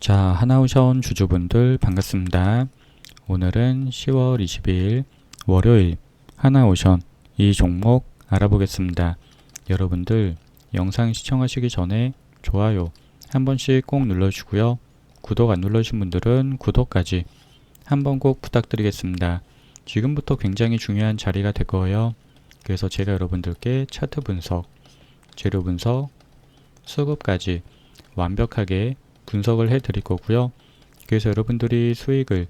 자, 하나오션 주주분들 반갑습니다. 오늘은 10월 22일 월요일 하나오션 이 종목 알아보겠습니다. 여러분들 영상 시청하시기 전에 좋아요 한 번씩 꼭 눌러주고요. 구독 안 눌러주신 분들은 구독까지 한 번 꼭 부탁드리겠습니다. 지금부터 굉장히 중요한 자리가 될 거예요. 그래서 제가 여러분들께 차트 분석, 재료 분석, 수급까지 완벽하게 분석을 해 드릴 거고요. 그래서 여러분들이 수익을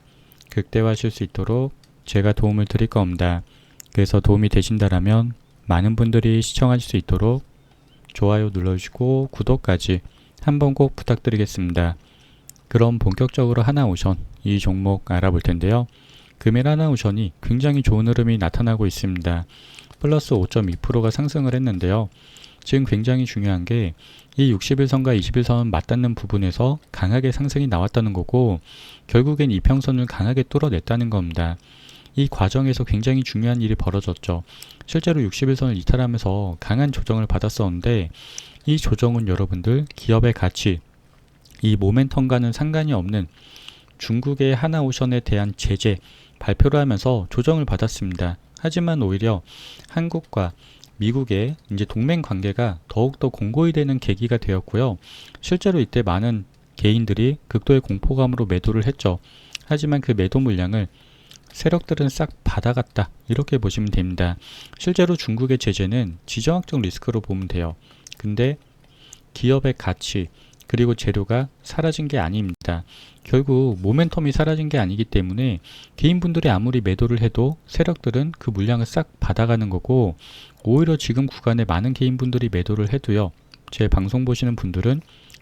극대화하실 수 있도록 제가 도움을 드릴 겁니다. 그래서 도움이 되신다라면 많은 분들이 시청하실 수 있도록 좋아요 눌러주시고 구독까지 한번 꼭 부탁드리겠습니다. 그럼 본격적으로 하나오션 이 종목 알아볼 텐데요. 금일 하나오션이 굉장히 좋은 흐름이 나타나고 있습니다. 플러스 5.2%가 상승을 했는데요. 지금 굉장히 중요한 게 이 60일선과 20일선 맞닿는 부분에서 강하게 상승이 나왔다는 거고 결국엔 이평선을 강하게 뚫어냈다는 겁니다. 이 과정에서 굉장히 중요한 일이 벌어졌죠. 실제로 60일선을 이탈하면서 강한 조정을 받았었는데 이 조정은 여러분들 기업의 가치, 이 모멘텀과는 상관이 없는 중국의 하나오션에 대한 제재 발표를 하면서 조정을 받았습니다. 하지만 오히려 한국과 미국의 이제 동맹 관계가 더욱더 공고히 되는 계기가 되었고요. 실제로 이때 많은 개인들이 극도의 공포감으로 매도를 했죠. 하지만 그 매도 물량을 세력들은 싹 받아갔다. 이렇게 보시면 됩니다. 실제로 중국의 제재는 지정학적 리스크로 보면 돼요. 근데 기업의 가치, 그리고 재료가 사라진 게 아닙니다. 결국 모멘텀이 사라진 게 아니기 때문에 개인분들이 아무리 매도를 해도 세력들은 그 물량을 싹 받아가는 거고 오히려 지금 구간에 많은 개인분들이 매도를 해도요. 제 방송 보시는 분들은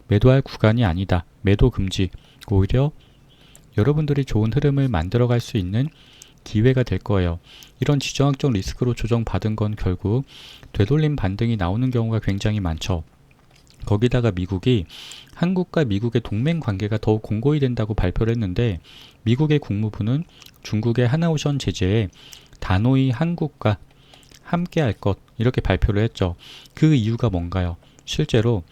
매도할 구간이 아니다. 매도 금지. 오히려 여러분들이 좋은 흐름을 만들어 갈 수 있는 기회가 될 거예요. 이런 지정학적 리스크로 조정받은 건 결국 되돌림 반등이 나오는 경우가 굉장히 많죠. 거기다가 미국이 한국과 미국의 동맹 관계가 더욱 공고히 된다고 발표를 했는데 미국의 국무부는 중국의 하나오션 제재에 단호히 한국과 함께 할 것 이렇게 발표를 했죠. 그 이유가 뭔가요? 실제로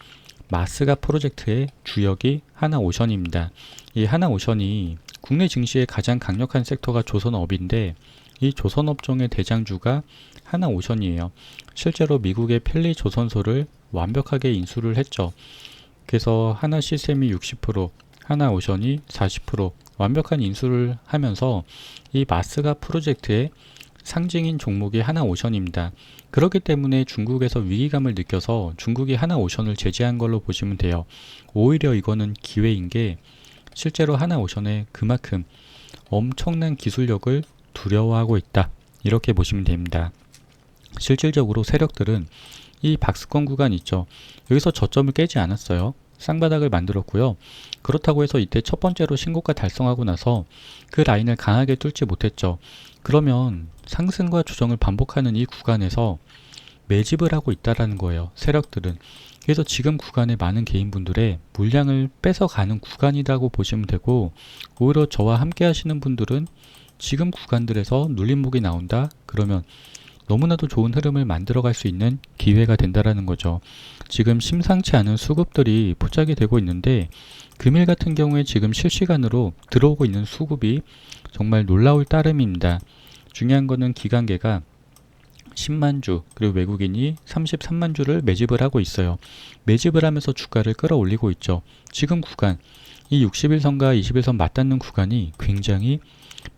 마스가 프로젝트의 주역이 하나오션입니다. 이 하나오션이 국내 증시의 가장 강력한 섹터가 조선업인데 이 조선업종의 대장주가 하나오션이에요. 실제로 미국의 펠리 조선소를 완벽하게 인수를 했죠. 그래서 하나 시스템이 60%, 하나 오션이 40% 완벽한 인수를 하면서 이 마스가 프로젝트의 상징인 종목이 하나 오션입니다. 그렇기 때문에 중국에서 위기감을 느껴서 중국이 하나 오션을 제재한 걸로 보시면 돼요. 오히려 이거는 기회인 게 실제로 하나 오션에 그만큼 엄청난 기술력을 두려워하고 있다. 이렇게 보시면 됩니다. 실질적으로 세력들은 이 박스권 구간 있죠. 여기서 저점을 깨지 않았어요. 쌍바닥을 만들었고요. 그렇다고 해서 이때 첫 번째로 신고가 달성하고 나서 그 라인을 강하게 뚫지 못했죠. 그러면 상승과 조정을 반복하는 이 구간에서 매집을 하고 있다라는 거예요. 세력들은. 그래서 지금 구간에 많은 개인분들의 물량을 뺏어가는 구간이라고 보시면 되고 오히려 저와 함께 하시는 분들은 지금 구간들에서 눌림목이 나온다? 그러면 너무나도 좋은 흐름을 만들어갈 수 있는 기회가 된다라는 거죠. 지금 심상치 않은 수급들이 포착이 되고 있는데 금일 같은 경우에 지금 실시간으로 들어오고 있는 수급이 정말 놀라울 따름입니다. 중요한 거는 기관계가 10만 주 그리고 외국인이 33만 주를 매집을 하고 있어요. 매집을 하면서 주가를 끌어올리고 있죠. 지금 구간 이 60일선과 20일선 맞닿는 구간이 굉장히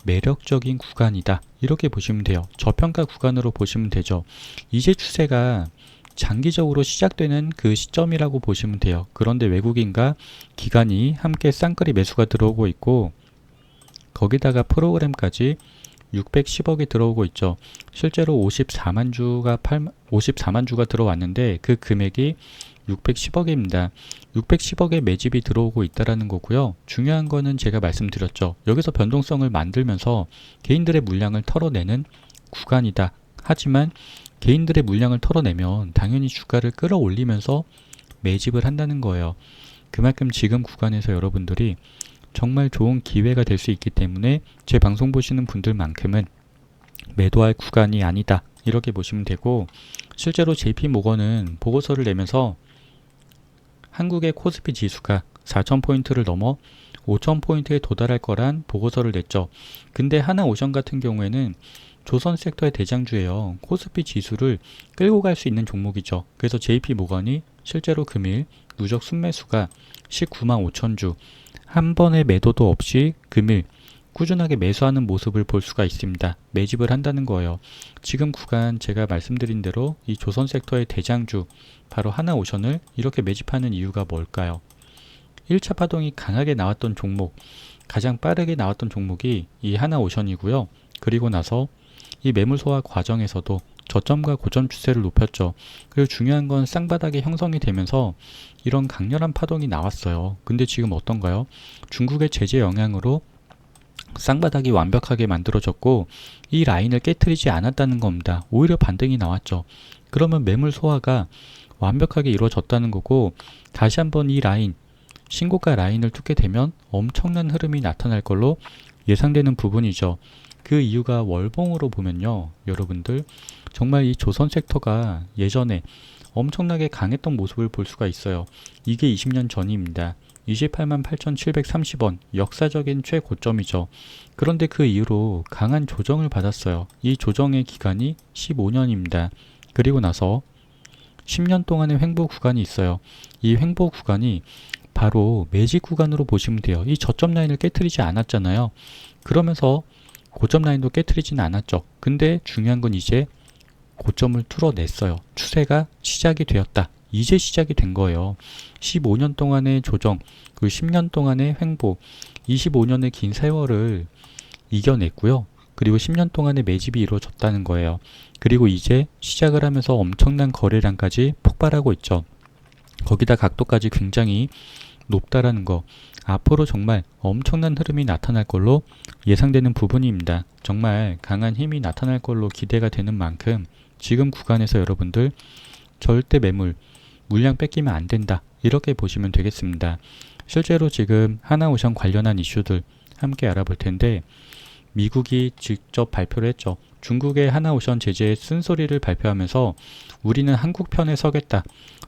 매력적인 구간이다. 이렇게 보시면 돼요. 저평가 구간으로 보시면 되죠. 이제 추세가 장기적으로 시작되는 그 시점이라고 보시면 돼요. 그런데 외국인과 기관이 함께 쌍끌이 매수가 들어오고 있고 거기다가 프로그램까지 610억이 들어오고 있죠. 실제로 54만 주가 8, 54만 주가 들어왔는데 그 금액이 610억입니다. 610억의 매집이 들어오고 있다라는 거고요. 중요한 거는 제가 말씀드렸죠. 여기서 변동성을 만들면서 개인들의 물량을 털어내는 구간이다. 하지만 개인들의 물량을 털어내면 당연히 주가를 끌어올리면서 매집을 한다는 거예요. 그만큼 지금 구간에서 여러분들이 정말 좋은 기회가 될 수 있기 때문에 제 방송 보시는 분들만큼은 매도할 구간이 아니다. 이렇게 보시면 되고 실제로 JP 모건은 보고서를 내면서 한국의 코스피 지수가 4,000포인트를 넘어 5,000포인트에 도달할 거란 보고서를 냈죠. 근데 하나오션 같은 경우에는 조선 섹터의 대장주예요. 코스피 지수를 끌고 갈 수 있는 종목이죠. 그래서 JP 모건이 실제로 금일 누적 순매수가 19만 5천 주, 한 번의 매도도 없이 금일 꾸준하게 매수하는 모습을 볼 수가 있습니다. 매집을 한다는 거예요. 지금 구간 제가 말씀드린 대로 이 조선 섹터의 대장주 바로 하나오션을 이렇게 매집하는 이유가 뭘까요? 1차 파동이 강하게 나왔던 종목, 가장 빠르게 나왔던 종목이 이 하나오션이고요. 그리고 나서 이 매물 소화 과정에서도 저점과 고점 추세를 높였죠. 그리고 중요한 건 쌍바닥이 형성이 되면서 이런 강렬한 파동이 나왔어요. 근데 지금 어떤가요? 중국의 제재 영향으로 쌍바닥이 완벽하게 만들어졌고 이 라인을 깨뜨리지 않았다는 겁니다. 오히려 반등이 나왔죠. 그러면 매물 소화가 완벽하게 이루어졌다는 거고 다시 한번 이 라인 신고가 라인을 뚫게 되면 엄청난 흐름이 나타날 걸로 예상되는 부분이죠. 그 이유가 월봉으로 보면요. 여러분들 정말 이 조선 섹터가 예전에 엄청나게 강했던 모습을 볼 수가 있어요. 이게 20년 전입니다. 28만 8,730원 역사적인 최고점이죠. 그런데 그 이후로 강한 조정을 받았어요. 이 조정의 기간이 15년입니다. 그리고 나서 10년 동안의 횡보 구간이 있어요. 이 횡보 구간이 바로 매직 구간으로 보시면 돼요. 이 저점 라인을 깨뜨리지 않았잖아요. 그러면서 고점 라인도 깨뜨리지는 않았죠. 근데 중요한 건 이제 고점을 뚫어냈어요. 추세가 시작이 되었다. 이제 시작이 된 거예요. 15년 동안의 조정, 그 10년 동안의 횡보, 25년의 긴 세월을 이겨냈고요. 그리고 10년 동안의 매집이 이루어졌다는 거예요. 그리고 이제 시작을 하면서 엄청난 거래량까지 폭발하고 있죠. 거기다 각도까지 굉장히 높다라는 거. 앞으로 정말 엄청난 흐름이 나타날 걸로 예상되는 부분입니다. 정말 강한 힘이 나타날 걸로 기대가 되는 만큼 지금 구간에서 여러분들 절대 매물, 물량 뺏기면 안 된다. 이렇게 보시면 되겠습니다. 실제로 지금 하나오션 관련한 이슈들 함께 알아볼 텐데 미국이 직접 발표를 했죠. 중국의 하나오션 제재의 쓴소리를 발표하면서 우리는 한국 편에 서겠다.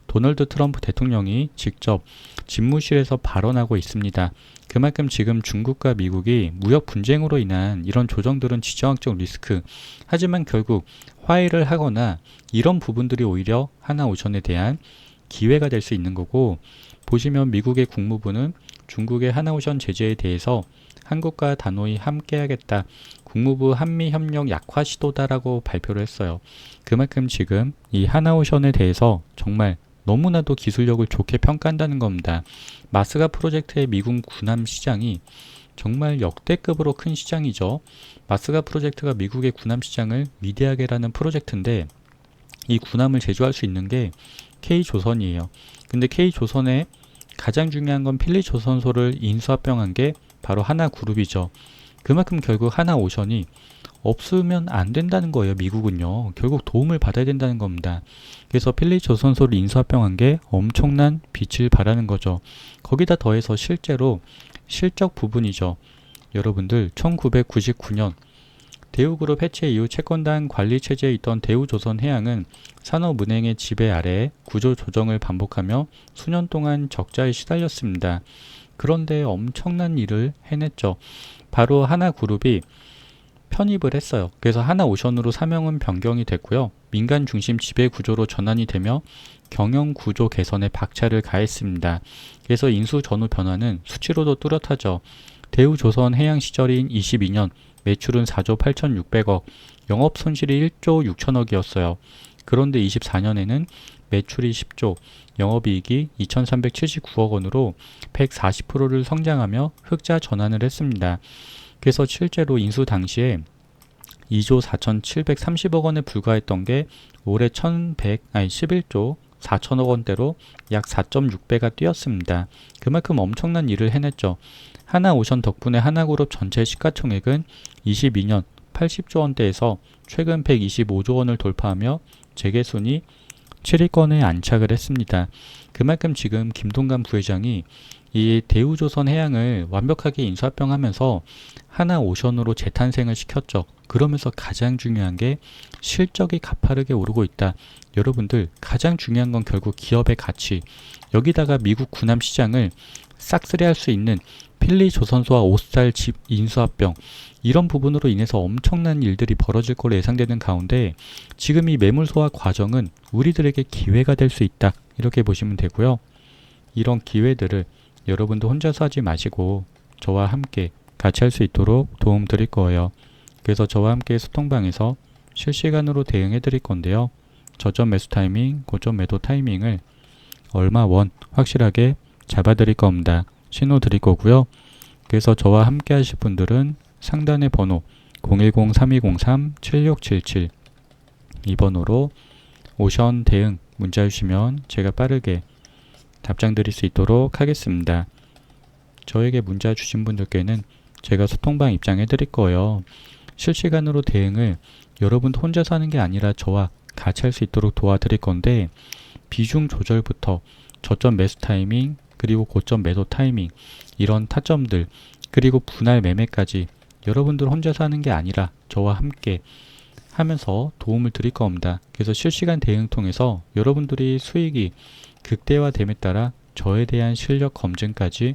도널드 트럼프 대통령이 직접 집무실에서 발언하고 있습니다. 그만큼 지금 중국과 미국이 무역 분쟁으로 인한 이런 조정들은 지정학적 리스크. 하지만 결국 화해를 하거나 이런 부분들이 오히려 하나오션에 대한 기회가 될 수 있는 거고 보시면 미국의 국무부는 중국의 하나오션 제재에 대해서 한국과 단호히 함께하겠다. 국무부 한미 협력 약화 시도다라고 발표를 했어요. 그만큼 지금 이 하나오션에 대해서 정말 너무나도 기술력을 좋게 평가한다는 겁니다. 마스가 프로젝트의 미국 군함 시장이 정말 역대급으로 큰 시장이죠. 마스가 프로젝트가 미국의 군함 시장을 위대하게라는 프로젝트인데 이 군함을 제조할 수 있는 게 K조선이에요. 근데 K조선의 가장 중요한 건 필리조선소를 인수합병한 게 바로 하나그룹이죠. 그만큼 결국 하나오션이 없으면 안 된다는 거예요. 미국은요. 결국 도움을 받아야 된다는 겁니다. 그래서 필리조선소를 인수합병한 게 엄청난 빛을 발하는 거죠. 거기다 더해서 실제로 실적 부분이죠. 여러분들 1999년 대우그룹 해체 이후 채권단 관리 체제에 있던 대우조선해양은 산업은행의 지배 아래 구조 조정을 반복하며 수년 동안 적자에 시달렸습니다. 그런데 엄청난 일을 해냈죠. 바로 하나그룹이 편입을 했어요. 그래서 하나오션으로 사명은 변경이 됐고요. 민간 중심 지배 구조로 전환이 되며 경영 구조 개선에 박차를 가했습니다. 그래서 인수 전후 변화는 수치로도 뚜렷하죠. 대우조선 해양 시절인 22년 매출은 4조 8,600억, 영업 손실이 1조 6천억이었어요. 그런데 24년에는 매출이 10조, 영업이익이 2,379억 원으로 140%를 성장하며 흑자 전환을 했습니다. 그래서 실제로 인수 당시에 2조 4,730억 원에 불과했던 게 올해 1,100 아니 11조 4천억 원대로 약 4.6배가 뛰었습니다. 그만큼 엄청난 일을 해냈죠. 하나오션 덕분에 하나그룹 전체 시가총액은 22년 80조 원대에서 최근 125조 원을 돌파하며 재계순위 7위권에 안착을 했습니다. 그만큼 지금 김동관 부회장이 이 대우조선 해양을 완벽하게 인수합병하면서 하나 오션으로 재탄생을 시켰죠. 그러면서 가장 중요한 게 실적이 가파르게 오르고 있다. 여러분들 가장 중요한 건 결국 기업의 가치. 여기다가 미국 군함 시장을 싹쓸이할 수 있는 필리 조선소와 오스탈 집 인수합병 이런 부분으로 인해서 엄청난 일들이 벌어질 걸로 예상되는 가운데 지금 이 매물 소화 과정은 우리들에게 기회가 될 수 있다 이렇게 보시면 되고요. 이런 기회들을 여러분도 혼자서 하지 마시고 저와 함께 같이 할 수 있도록 도움 드릴 거예요. 그래서 저와 함께 소통방에서 실시간으로 대응해 드릴 건데요. 저점 매수 타이밍, 고점 매도 타이밍을 얼마 원 확실하게 잡아 드릴 겁니다. 신호 드릴 거고요. 그래서 저와 함께 하실 분들은 상단의 번호 010-3203-7677 이 번호로 오션 대응 문자 주시면 제가 빠르게 답장 드릴 수 있도록 하겠습니다. 저에게 문자 주신 분들께는 제가 소통방 입장해 드릴 거예요. 실시간으로 대응을 여러분 혼자서 하는 게 아니라 저와 같이 할 수 있도록 도와드릴 건데 비중 조절부터 저점 매수 타이밍 그리고 고점 매도 타이밍 이런 타점들 그리고 분할 매매까지 여러분들 혼자서 하는 게 아니라 저와 함께 하면서 도움을 드릴 겁니다. 그래서 실시간 대응 통해서 여러분들이 수익이 극대화됨에 따라 저에 대한 실력 검증까지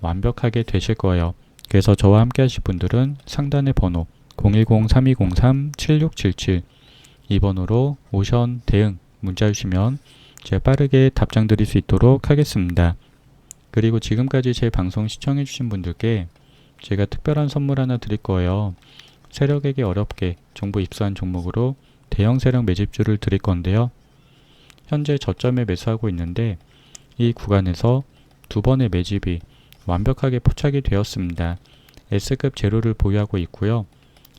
완벽하게 되실 거예요. 그래서 저와 함께 하실 분들은 상단의 번호 010-3203-7677 이 번호로 오션 대응 문자 주시면 제가 빠르게 답장 드릴 수 있도록 하겠습니다. 그리고 지금까지 제 방송 시청해 주신 분들께 제가 특별한 선물 하나 드릴 거예요. 세력에게 어렵게 정부 입수한 종목으로 대형 세력 매집주를 드릴 건데요. 현재 저점에 매수하고 있는데 이 구간에서 두 번의 매집이 완벽하게 포착이 되었습니다. S급 재료를 보유하고 있고요.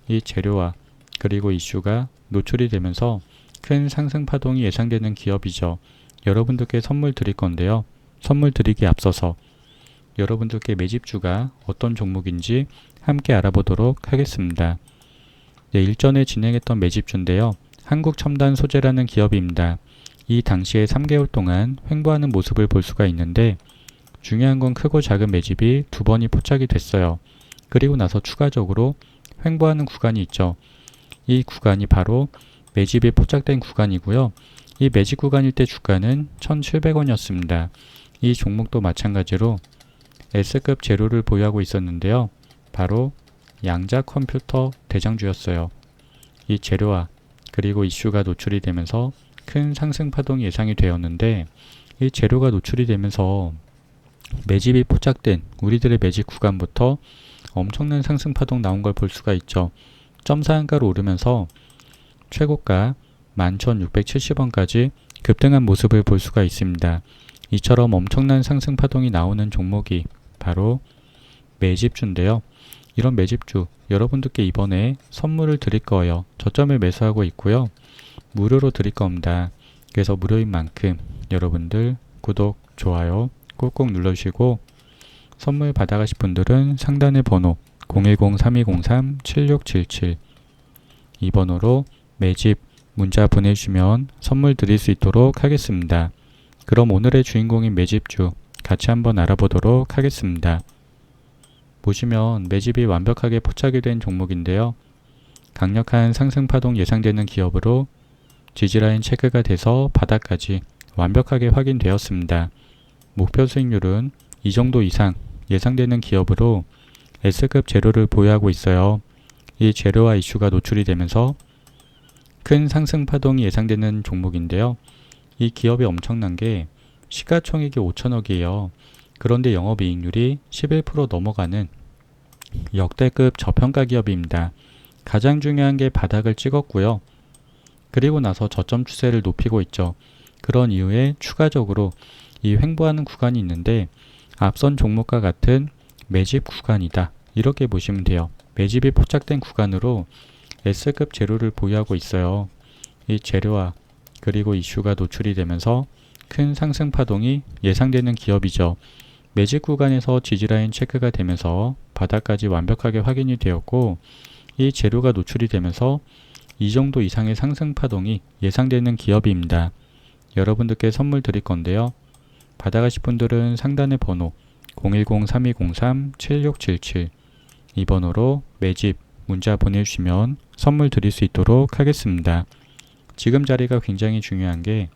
이 재료와 그리고 이슈가 노출이 되면서 큰 상승 파동이 예상되는 기업이죠. 여러분들께 선물 드릴 건데요. 선물 드리기 앞서서 여러분들께 매집주가 어떤 종목인지 함께 알아보도록 하겠습니다. 네, 일전에 진행했던 매집주인데요. 한국첨단 소재라는 기업입니다. 이 당시에 3개월 동안 횡보하는 모습을 볼 수가 있는데 중요한 건 크고 작은 매집이 두 번이 포착이 됐어요. 그리고 나서 추가적으로 횡보하는 구간이 있죠. 이 구간이 바로 매집이 포착된 구간이고요. 이 매집 구간일 때 주가는 1,700원이었습니다. 이 종목도 마찬가지로 S급 재료를 보유하고 있었는데요. 바로 양자 컴퓨터 대장주였어요. 이 재료와 그리고 이슈가 노출이 되면서 큰 상승 파동이 예상이 되었는데 이 재료가 노출이 되면서 매집이 포착된 우리들의 매집 구간부터 엄청난 상승 파동 나온 걸 볼 수가 있죠. 점사한가로 오르면서 최고가 11,670원까지 급등한 모습을 볼 수가 있습니다. 이처럼 엄청난 상승 파동이 나오는 종목이 바로 매집주인데요. 이런 매집주 여러분들께 이번에 선물을 드릴 거예요. 저점을 매수하고 있고요. 무료로 드릴 겁니다. 그래서 무료인 만큼 여러분들 구독, 좋아요 꾹꾹 눌러주시고 선물 받아가실 분들은 상단의 번호 010-3203-7677 이 번호로 매집 문자 보내주시면 선물 드릴 수 있도록 하겠습니다. 그럼 오늘의 주인공인 매집주 같이 한번 알아보도록 하겠습니다. 보시면 매집이 완벽하게 포착이 된 종목인데요. 강력한 상승 파동 예상되는 기업으로 지지라인 체크가 돼서 바닥까지 완벽하게 확인되었습니다. 목표 수익률은 이 정도 이상 예상되는 기업으로 S급 재료를 보유하고 있어요. 이 재료와 이슈가 노출이 되면서 큰 상승 파동이 예상되는 종목인데요. 이 기업이 엄청난 게 시가총액이 5천억이에요. 그런데 영업이익률이 11% 넘어가는 역대급 저평가 기업입니다. 가장 중요한 게 바닥을 찍었고요. 그리고 나서 저점 추세를 높이고 있죠. 그런 이후에 추가적으로 이 횡보하는 구간이 있는데 앞선 종목과 같은 매집 구간이다. 이렇게 보시면 돼요. 매집이 포착된 구간으로 S급 재료를 보유하고 있어요. 이 재료와 그리고 이슈가 노출이 되면서 큰 상승 파동이 예상되는 기업이죠. 매집 구간에서 지지라인 체크가 되면서 바닥까지 완벽하게 확인이 되었고 이 재료가 노출이 되면서 이 정도 이상의 상승 파동이 예상되는 기업입니다. 여러분들께 선물 드릴 건데요. 받아가실 분들은 상단의 번호 010-3203-7677 이 번호로 매집 문자 보내주시면 선물 드릴 수 있도록 하겠습니다. 지금 자리가 굉장히 중요한 게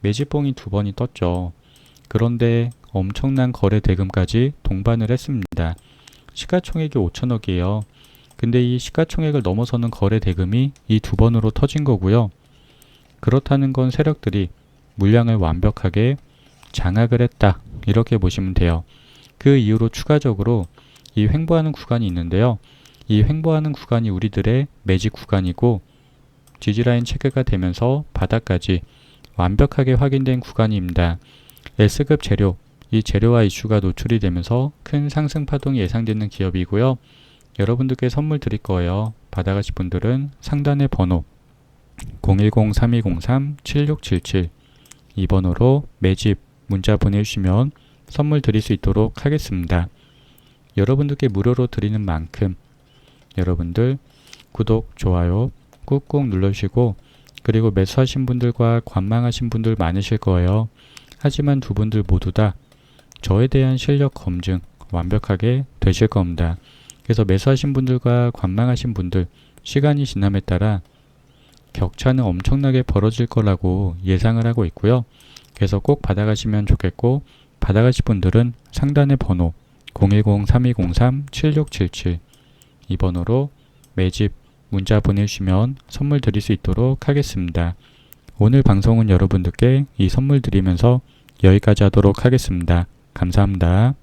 매집봉이 두 번이 떴죠. 그런데 엄청난 거래 대금까지 동반을 했습니다. 시가총액이 5천억이에요. 근데 이 시가총액을 넘어서는 거래 대금이 이 두 번으로 터진 거고요. 그렇다는 건 세력들이 물량을 완벽하게 장악을 했다. 이렇게 보시면 돼요. 그 이후로 추가적으로 이 횡보하는 구간이 있는데요. 이 횡보하는 구간이 우리들의 매직 구간이고 지지라인 체크가 되면서 바닥까지 완벽하게 확인된 구간입니다. S급 재료, 이 재료와 이슈가 노출이 되면서 큰 상승 파동이 예상되는 기업이고요. 여러분들께 선물 드릴 거예요. 받아가실 분들은 상단의 번호 010-3203-7677 이 번호로 매집 문자 보내주시면 선물 드릴 수 있도록 하겠습니다. 여러분들께 무료로 드리는 만큼 여러분들 구독, 좋아요 꾹꾹 눌러주시고 그리고 매수하신 분들과 관망하신 분들 많으실 거예요. 하지만 두 분들 모두 다 저에 대한 실력 검증 완벽하게 되실 겁니다. 그래서 매수하신 분들과 관망하신 분들 시간이 지남에 따라 격차는 엄청나게 벌어질 거라고 예상을 하고 있고요. 그래서 꼭 받아가시면 좋겠고 받아가실 분들은 상단의 번호 010-3203-7677 이 번호로 매집 문자 보내주시면 선물 드릴 수 있도록 하겠습니다. 오늘 방송은 여러분들께 이 선물 드리면서 여기까지 하도록 하겠습니다. 감사합니다.